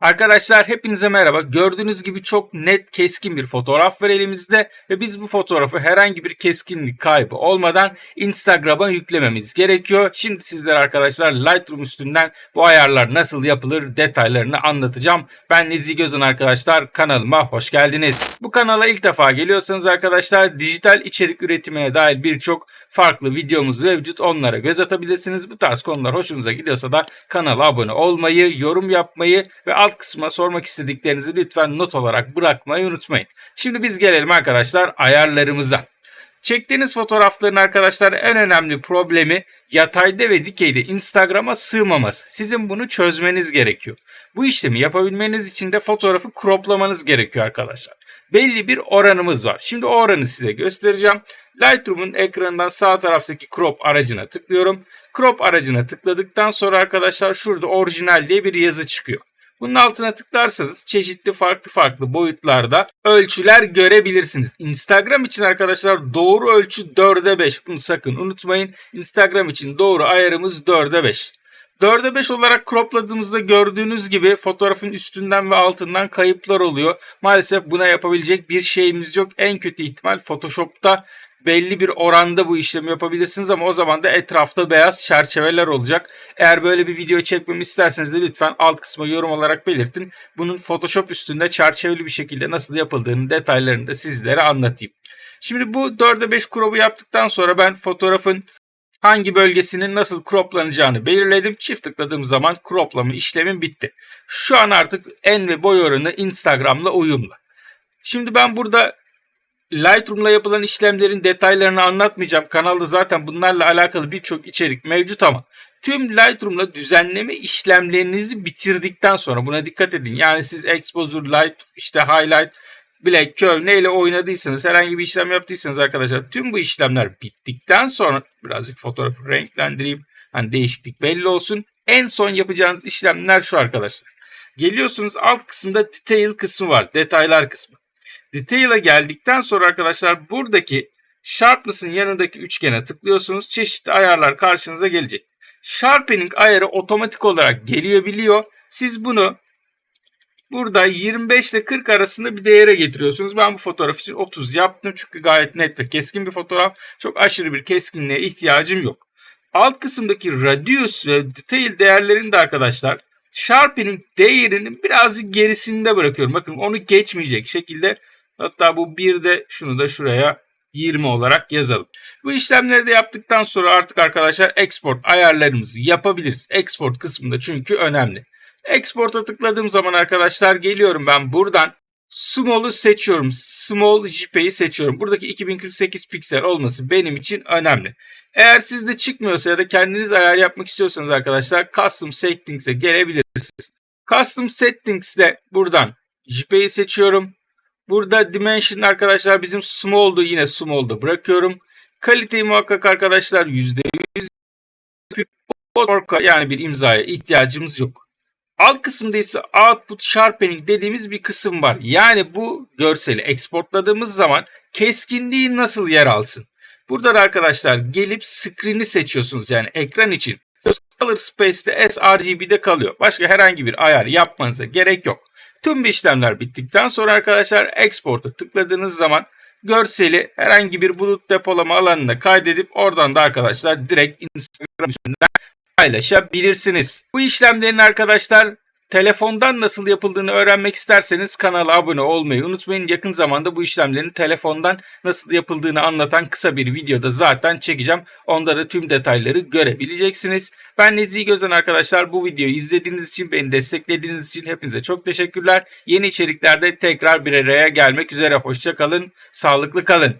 Arkadaşlar hepinize merhaba. Gördüğünüz gibi çok net keskin bir fotoğraf var elimizde ve biz bu fotoğrafı herhangi bir keskinlik kaybı olmadan Instagram'a yüklememiz gerekiyor. Şimdi sizlere arkadaşlar Lightroom üstünden bu ayarlar nasıl yapılır detaylarını anlatacağım. Ben Nezih Gözün arkadaşlar kanalıma hoş geldiniz. Bu kanala ilk defa geliyorsanız arkadaşlar dijital içerik üretimine dair birçok farklı videomuz mevcut. Onlara göz atabilirsiniz. Bu tarz konular hoşunuza gidiyorsa da kanala abone olmayı, yorum yapmayı ve alt kısma sormak istediklerinizi lütfen not olarak bırakmayı unutmayın. Şimdi biz gelelim arkadaşlar ayarlarımıza. Çektiğiniz fotoğrafların arkadaşlar en önemli problemi yatayda ve dikeyde Instagram'a sığmaması. Sizin bunu çözmeniz gerekiyor. Bu işlemi yapabilmeniz için de fotoğrafı croplamanız gerekiyor arkadaşlar. Belli bir oranımız var. Şimdi o oranı size göstereceğim. Lightroom'un ekranından sağ taraftaki crop aracına tıklıyorum. Crop aracına tıkladıktan sonra arkadaşlar şurada orijinal diye bir yazı çıkıyor. Bunun altına tıklarsanız çeşitli farklı farklı boyutlarda ölçüler görebilirsiniz. Instagram için arkadaşlar doğru ölçü 4'e 5. Bunu sakın unutmayın. Instagram için doğru ayarımız 4'e 5. 4'e 5 olarak cropladığımızda gördüğünüz gibi fotoğrafın üstünden ve altından kayıplar oluyor. Maalesef buna yapabilecek bir şeyimiz yok. En kötü ihtimal Photoshop'ta belli bir oranda bu işlemi yapabilirsiniz ama o zaman da etrafta beyaz çerçeveler olacak. Eğer böyle bir video çekmemi isterseniz de lütfen alt kısma yorum olarak belirtin. Bunun Photoshop üstünde çerçeveli bir şekilde nasıl yapıldığını detaylarını da sizlere anlatayım. Şimdi bu 4'e 5 crop'u yaptıktan sonra ben fotoğrafın hangi bölgesinin nasıl croplanacağını belirledim. Çift tıkladığım zaman croplama işlemim bitti. Şu an artık en ve boy oranı Instagram'la uyumlu. Şimdi ben burada Lightroom'la yapılan işlemlerin detaylarını anlatmayacağım. Kanalda zaten bunlarla alakalı birçok içerik mevcut ama tüm Lightroom'la düzenleme işlemlerinizi bitirdikten sonra buna dikkat edin. Yani siz Exposure, Light, işte Highlight, Black, Curve neyle oynadıysanız, herhangi bir işlem yaptıysanız arkadaşlar tüm bu işlemler bittikten sonra birazcık fotoğrafı renklendireyim. Hani değişiklik belli olsun. En son yapacağınız işlemler şu arkadaşlar. Geliyorsunuz alt kısımda detail kısmı var. Detaylar kısmı. Detail'a geldikten sonra arkadaşlar buradaki Sharpness'ın yanındaki üçgene tıklıyorsunuz. Çeşitli ayarlar karşınıza gelecek. Sharpening ayarı otomatik olarak geliyor biliyor. Siz bunu burada 25 ile 40 arasında bir değere getiriyorsunuz. Ben bu fotoğraf için 30 yaptım çünkü gayet net ve keskin bir fotoğraf. Çok aşırı bir keskinliğe ihtiyacım yok. Alt kısımdaki radius ve detail değerlerini de arkadaşlar Sharpening değerinin birazcık gerisinde bırakıyorum. Bakın onu geçmeyecek şekilde Hatta bu bir de şunu da şuraya 20 olarak yazalım. Bu işlemleri de yaptıktan sonra artık arkadaşlar export ayarlarımızı yapabiliriz. Export kısmında çünkü önemli. Export'a tıkladığım zaman arkadaşlar geliyorum ben buradan Small'u seçiyorum. Small JPEG'i seçiyorum. Buradaki 2048 piksel olması benim için önemli. Eğer sizde çıkmıyorsa ya da kendiniz ayar yapmak istiyorsanız arkadaşlar Custom Settings'e gelebilirsiniz. Custom Settings'de buradan JPEG'i seçiyorum. Burada dimension arkadaşlar bizim small'du yine small'da bırakıyorum. Kaliteyi muhakkak arkadaşlar %100 yani bir imzaya ihtiyacımız yok. Alt kısımda ise output sharpening dediğimiz bir kısım var. Yani bu görseli exportladığımız zaman keskinliği nasıl yer alsın? Burada da arkadaşlar gelip screen'i seçiyorsunuz yani ekran için. Color Space'de sRGB'de kalıyor. Başka herhangi bir ayar yapmanıza gerek yok. Tüm bu işlemler bittikten sonra arkadaşlar Export'a tıkladığınız zaman görseli herhangi bir bulut depolama alanına kaydedip oradan da arkadaşlar direkt Instagram üstünden paylaşabilirsiniz. Bu işlemlerin arkadaşlar Telefondan nasıl yapıldığını öğrenmek isterseniz kanala abone olmayı unutmayın. Yakın zamanda bu işlemlerin telefondan nasıl yapıldığını anlatan kısa bir videoda zaten çekeceğim. Onda da tüm detayları görebileceksiniz. Ben Nezih Gözen arkadaşlar. Bu videoyu izlediğiniz için, beni desteklediğiniz için hepinize çok teşekkürler. Yeni içeriklerde tekrar bir araya gelmek üzere. Hoşçakalın, sağlıklı kalın.